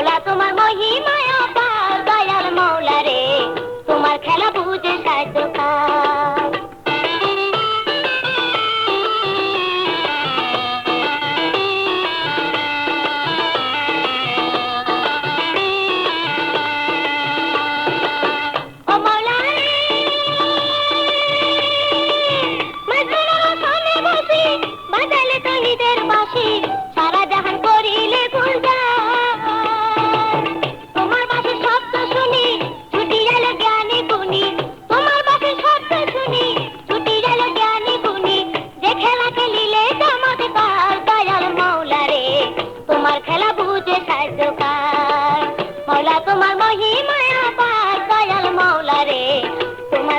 মাওলা তোমার মহিমায় পার দয়ার মাওলা রে। তোমার খেলা বুঝে সাহায্য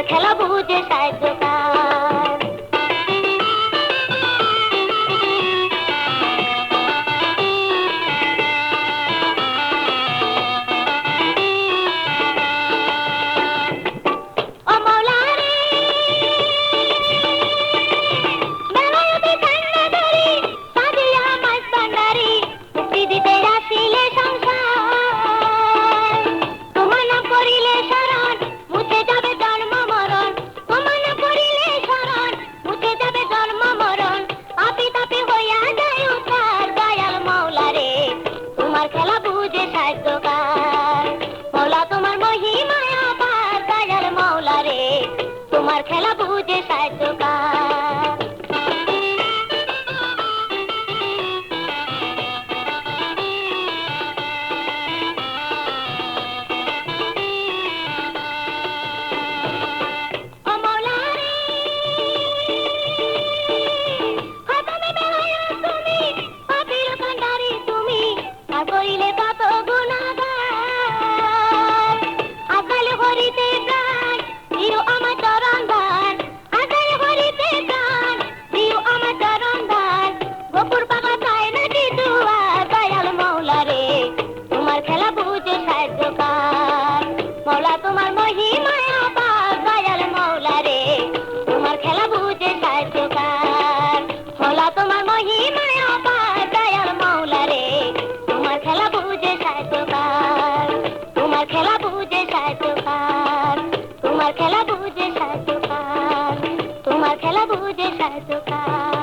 খেলা বুঝে সাহায্য বুঝে সাহায্যকার মৌলা তোমার মহিমায় আপার কাজার মৌলা রে। তোমার খেলা বুঝে সাহায্যকার কইলে কত গুণাগার? আদাল করিতে তোমার খেলা বুঝে সাজোকার তোমার খেলা বুঝে সাজোকার তোমার খেলা বুঝে সাজোকার